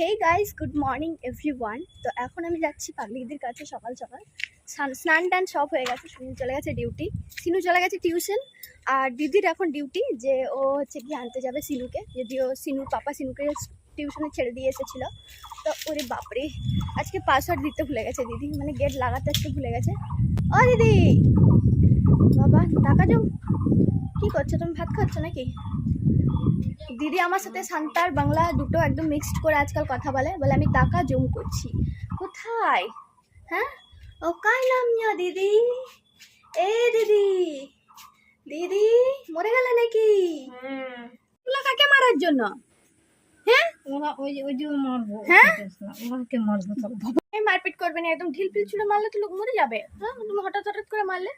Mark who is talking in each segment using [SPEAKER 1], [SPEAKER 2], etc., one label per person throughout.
[SPEAKER 1] Hey guys good morning every তো এখন আমি যাচ্ছি পাগলিদের কাছে সকাল সকাল। স্নান- টান সব হয়ে গেছে সুনীল চলে গেছে ডিউটি সিনু চলে গেছে টিউশন আর দিদির এখন ডিউটি যে ও হচ্ছে গিয়ে আনতে যাবে সিনুকে। যদিও সিনুর পাপা সিনুকে টিউশনে ছেড়ে দিয়ে এসেছিল। তো ওরে বাপরে, আজকে পাসওয়ার্ড দিতে ভুলে গেছে দিদি। মানে গেট লাগাতে আজকে ভুলে গেছে। ও দিদি! বাবা, টাকা যাও কি করছ? তুমি ভাত খাচ্ছ নাকি? দিদি আমার সাথে সান্তার বাংলা দুটো একদম মিক্সড করে আজকাল কথা বলে বলে আমি টাকা জম করছি। কোথায়? হ্যাঁ? ও কাই নাম দিদি। এ দিদি। দিদি মরে গেল নাকি? কাকে মারার জন্য? হ্যাঁ?
[SPEAKER 2] ওরা ওই ওই যে মারবো।
[SPEAKER 1] হ্যাঁ?
[SPEAKER 2] ওরাকে মারবো।
[SPEAKER 1] মারপিট করবে না একদম ঢিল ফিল ছুড়ে মারলে তো লোক মরে যাবে। হ্যাঁ? তুমি হঠাৎ হঠাৎ করে মারলে?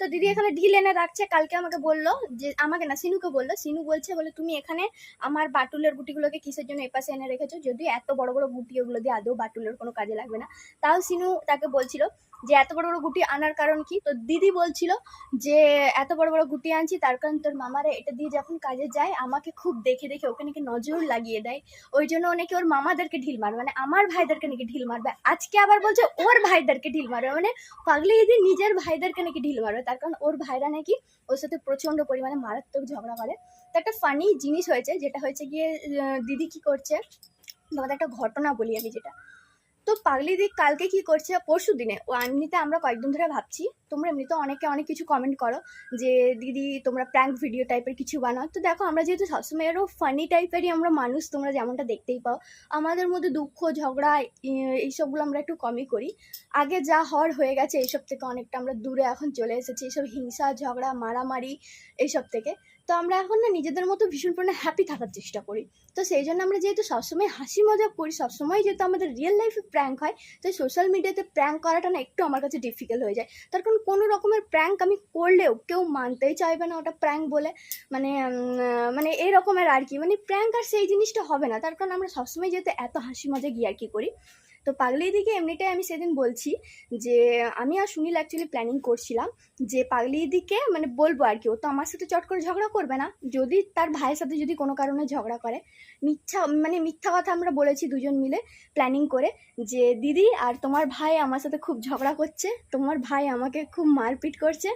[SPEAKER 1] তো দিদি এখানে ঢিল এনে রাখছে, কালকে আমাকে বলল যে, আমাকে না, সিনুকে বলল। সিনু বলছে, বলে, তুমি এখানে আমার বাটুলের গুটিগুলোকে কিসের জন্য এপাশে এনে রেখেছো? যদি এত বড় বড় গুটি ওগুলো দিয়ে আদৌ বাটুলের কোনো কাজে লাগবে না। তাও সিনু তাকে বলছিল যে, এত বড় বড় গুটি আনার কারণ কি? তো দিদি বলছিল যে, এত বড় বড় গুটি আনছি, তার কারণ তোর মামারা এটা দিয়ে যখন কাজে যায়, আমাকে খুব দেখে দেখে ওকে নাকি নজর লাগিয়ে দেয়। ওই জন্য অনেকে ওর মামাদেরকে ঢিল মারবে মানে আমার ভাইদেরকে নাকি ঢিল মারবে। আজকে আবার বলছে, ওর ভাইদেরকে ঢিল মারবে মানে পাগলি দিদি নিজের ভাইদেরকে নাকি ঢিল মারবে তার কারণ ওর ভাইরা নাকি ওর সাথে প্রচণ্ড পরিমাণে মারাত্মক ঝগড়া করে। তো একটা ফানি জিনিস হয়েছে, যেটা হয়েছে গিয়ে দিদি কি করছে তোমাদের একটা ঘটনা বলি আমি যেটা। তো পাগলি দিক কালকে কি করছে? পরশু দিনে। ও এমনিতে আমরা কয়েকদিন ধরে ভাবছি, তোমরা এমনিতে অনেকে অনেক কিছু কমেন্ট করো যে, দিদি, তোমরা প্র্যাঙ্ক ভিডিও টাইপের কিছু বানাও। তো দেখো, আমরা যেহেতু সবসময় আরও ফানি টাইপেরই আমরা মানুষ, তোমরা যেমনটা দেখতেই পাও। আমাদের মধ্যে দুঃখ, ঝগড়া এইসবগুলো আমরা একটু কমই করি। আগে যা হওয়ার হয়ে গেছে এইসব থেকে অনেকটা আমরা দূরে এখন চলে এসেছি। এইসব হিংসা, ঝগড়া, মারামারি, এইসব থেকে। তো আমরা এখন না নিজেদের মতো ভীষণ পরিমাণে হ্যাপি থাকার চেষ্টা করি। তো সেই জন্য আমরা যেহেতু সবসময় হাসি মজা করি, সবসময় যেহেতু আমাদের রিয়েল লাইফে প্র্যাঙ্ক হয় তো সোশ্যাল মিডিয়াতে প্র্যাঙ্ক করাটা না একটু আমার কাছে ডিফিকাল্ট হয়ে যায়। তার কারণ কোনো রকমের প্র্যাঙ্ক আমি করলেও কেউ মানতেই চাইবে না ওটা প্র্যাঙ্ক বলে। মানে মানে এই রকমের আর কি। মানে প্র্যাঙ্ক আর সেই জিনিসটা হবে না। তার কারণ আমরা সবসময় যেহেতু এত হাসি মজা গিয়ে আর কি করি তো পাগলি দিকে এমনিটাই আমি সেদিন বলছি যে, আমি আর সুনীল অ্যাকচুয়ালি প্ল্যানিং করছিলাম যে পাগলি দিকে মানে বলব আর কি। ও তো আমার সাথে চট করে ঝগড়া করবে না। যদি তার ভাইয়ের সাথে যদি কোনো কারণে ঝগড়া করে, মিথ্যা মানে মিথ্যা কথা আমরা বলেছি দুজন মিলে প্ল্যানিং করে যে, দিদি, আর তোমার ভাই আমার সাথে খুব ঝগড়া করছে। তোমার ভাই আমাকে খুব মারপিট করছে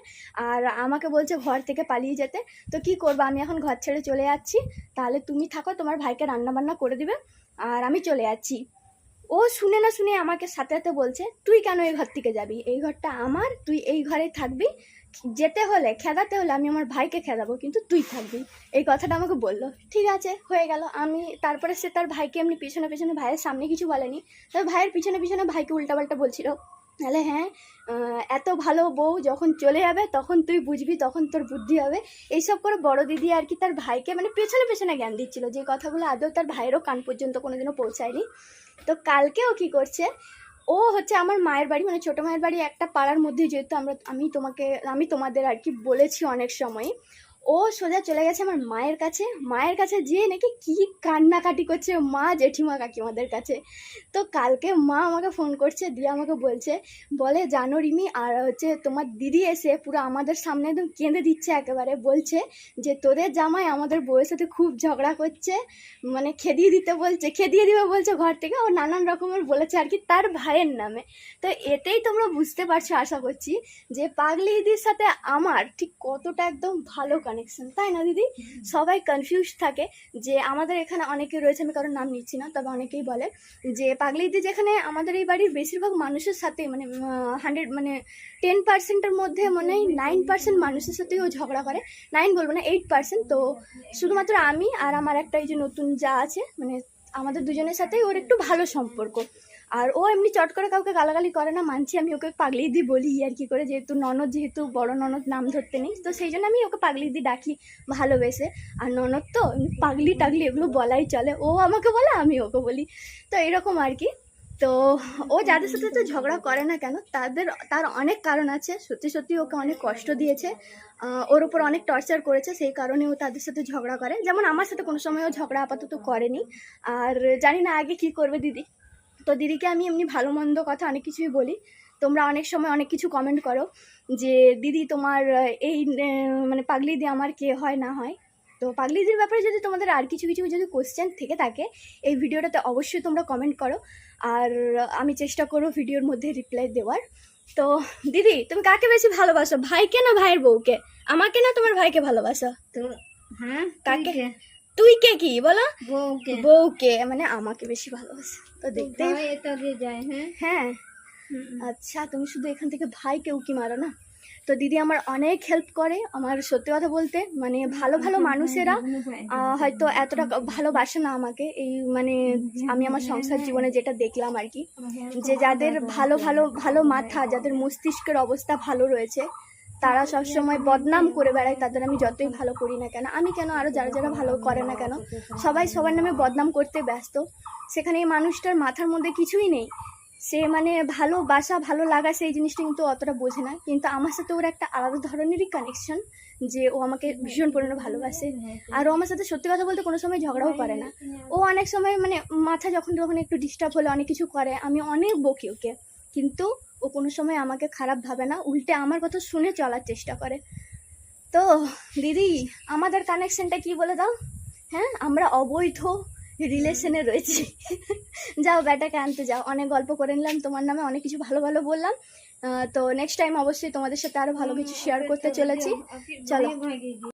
[SPEAKER 1] আর আমাকে বলছে ঘর থেকে পালিয়ে যেতে। তো কি করব? আমি এখন ঘর ছেড়ে চলে যাচ্ছি। তাহলে তুমি থাকো, তোমার ভাইকে রান্না বান্না করে দিবে আর আমি চলে যাচ্ছি। ও শুনে না শুনে আমাকে সাথে সাথে বলছে, তুই কেন এই ঘর থেকে যাবি? এই ঘরটা আমার, তুই এই ঘরে থাকবি। যেতে হলে, খেদাতে হলে আমি আমার ভাইকে খেদাবো, কিন্তু তুই থাকবি। এই কথাটা আমাকে বলল। ঠিক আছে, হয়ে গেল। আমি তারপরে সে তার ভাইকে এমনি পিছনে পিছনে ভাইয়ের সামনে কিছু বলেনি। তবে ভাইয়ের পিছনে পিছনে ভাইকে উল্টাপাল্টা বলছিল। তাহলে হ্যাঁ এত ভালো বউ যখন চলে যাবে, তখন তুই বুঝবি, তখন তোর বুদ্ধি হবে। এইসব করে বড় দিদি আর কি তার ভাইকে মানে পেছনে পেছনে জ্ঞান দিচ্ছিল যে কথাগুলো আদৌ তার ভাইয়েরও কান পর্যন্ত কোনোদিনও পৌঁছায়নি। তো কালকে ও কী করছে, ও হচ্ছে আমার মায়ের বাড়ি মানে ছোটো মায়ের বাড়ি একটা পাড়ার মধ্যে, যেহেতু আমরা, আমি তোমাকে, আমি তোমাদের আর কি বলেছি অনেক সময়। ও সোজা চলে গেছে আমার মায়ের কাছে। মায়ের কাছে যেয়ে নাকি কি কান্নাকাটি করছে মা, জেঠিমা, কাকিমাদের কাছে। তো কালকে মা আমাকে ফোন করছে, দিয়ে আমাকে বলছে, বলে, জানো রিমি, আর হচ্ছে তোমার দিদি এসে পুরো আমাদের সামনে একদম কেঁদে দিচ্ছে একেবারে। বলছে যে, তোদের জামাই আমাদের বউয়ের সাথে খুব ঝগড়া করছে মানে খেদিয়ে দিতে বলছে, খেদিয়ে দিবে বলছে ঘর থেকে। ও নানান রকমের বলেছে আর কি তার ভাইয়ের নামে। তো এতেই তোমরা বুঝতে পারছ, আশা করছি, যে পাগলি দিদির সাথে আমার ঠিক কতটা একদম ভালো কানেকশন তাই না, দিদি? সবাই কনফিউজ থাকে যে আমাদের এখানে অনেকে রয়েছে, আমি কারোর নাম নিচ্ছি না, তবে অনেকেই বলে যে পাগলি দিদি যেখানে আমাদের এই বাড়ির বেশিরভাগ মানুষের সাথে মানে হান্ড্রেড মানে টেন পার্সেন্টের মধ্যে মনে হয় নাইন পার্সেন্ট মানুষের সাথেই ও ঝগড়া করে। নাইন বলব না এইট পার্সেন্ট তো শুধুমাত্র আমি আর আমার একটা এই যে নতুন যা আছে মানে আমাদের দুজনের সাথেই ওর একটু ভালো সম্পর্ক। আর ও এমনি চট করে কাউকে গালাগালি করে না, মানছি আমি ওকে পাগলি দি বলি আর কি করে, যেহেতু ননদ, যেহেতু বড় ননদ নাম ধরতে নেই, তো সেই জন্য আমি ওকে পাগলি দি ডাকি, ভালোবেসে। আর ননদ তো পাগলি টাগলি এগুলো বলাই চলে, ও আমাকে বলে, আমি ওকে বলি। তো এরকম আর কি। তো ও যাদের সাথে তো ঝগড়া করে না কেন, তাদের, তার অনেক কারণ আছে, সত্যি সত্যি ওকে অনেক কষ্ট দিয়েছে। ওর উপর অনেক টর্চার করেছে, সেই কারণে ও তাদের সাথে ঝগড়া করে। যেমন আমার সাথে কোনো সময় ও ঝগড়া আপাতত করেনি। আর জানি না আগে কি করবে দিদি। তো দিদিকে আমি এমনি ভালো মন্দ কথা অনেক কিছুই বলি। তোমরা অনেক সময় অনেক কিছু কমেন্ট করো যে দিদি তোমার এই মানে পাগলি দিয়ে আমার কে হয় না হয়? তো পাগলিদের ব্যাপারে যদি তোমাদের আর কিছু কিছু যদি কোশ্চেন থেকে থাকে এই ভিডিওটাতে অবশ্যই তোমরা কমেন্ট করো। আর আমি চেষ্টা করব ভিডিওর মধ্যে রিপ্লাই দেওয়ার। তো দিদি তুমি কাকে বেশি ভালোবাসো? ভাইকে না ভাইয়ের বউকে? আমাকে না তোমার ভাইকে ভালোবাসো?
[SPEAKER 2] তো হ্যাঁ
[SPEAKER 1] কাকে? তুই কে কি বলো?
[SPEAKER 2] বউকে।
[SPEAKER 1] বউকে মানে আমাকে বেশি ভালোবাসো। তো দেখতে।
[SPEAKER 2] যায় হ্যাঁ?
[SPEAKER 1] হ্যাঁ। আচ্ছা তুমি শুধু এখান থেকে ভাইকে উকি মারো না? তো দিদি আমার অনেক হেল্প করে আমার সত্যি কথা বলতে মানে ভালো ভালো মানুষেরা হয়তো এতটা ভালোবাসে না আমাকে। এই মানে আমি আমার সংসার জীবনে যেটা দেখলাম আর কি যে যাদের ভালো ভালো ভালো মাথা যাদের মস্তিষ্কের অবস্থা ভালো রয়েছে তারা সবসময় বদনাম করে বেড়ায়, তাদের আমি যতই ভালো করি না কেন, আমি কেন আরও যারা যারা ভালো করে না কেন, সবাই সবার নামে বদনাম করতে ব্যস্ত। সেখানে এই মানুষটার মাথার মধ্যে কিছুই নেই। সে মানে ভালোবাসা ভালো লাগা, সেই জিনিসটা কিন্তু অতটা বোঝে না। কিন্তু আমার সাথে ওর একটা আলাদা ধরনেরই কানেকশন যে ও আমাকে ভীষণ পরিমাণে ভালোবাসে। আর ও আমার সাথে সত্যি কথা বলতে কোনো সময় ঝগড়াও করে না। ও অনেক সময় মানে মাথা যখন যখন একটু ডিস্টার্ব হলে অনেক কিছু করে, আমি অনেক বকি ওকে। কিন্তু ও কোনো সময় আমাকে খারাপ ভাবে না উল্টে আমার কথা শুনে চলার চেষ্টা করে। তো দিদি আমাদের কানেকশনটা কি বলে দাও? হ্যাঁ আমরা অবৈধ রিলেশনে রয়েছি। যাও ব্যাটাকে আনতে যাও। অনেক গল্প করে নিলাম তোমার নামে অনেক কিছু ভালো ভালো বললাম। তো নেক্সট টাইম অবশ্যই তোমাদের সাথে আরও ভালো কিছু শেয়ার করতে চলেছি। চলো।
[SPEAKER 2] চলো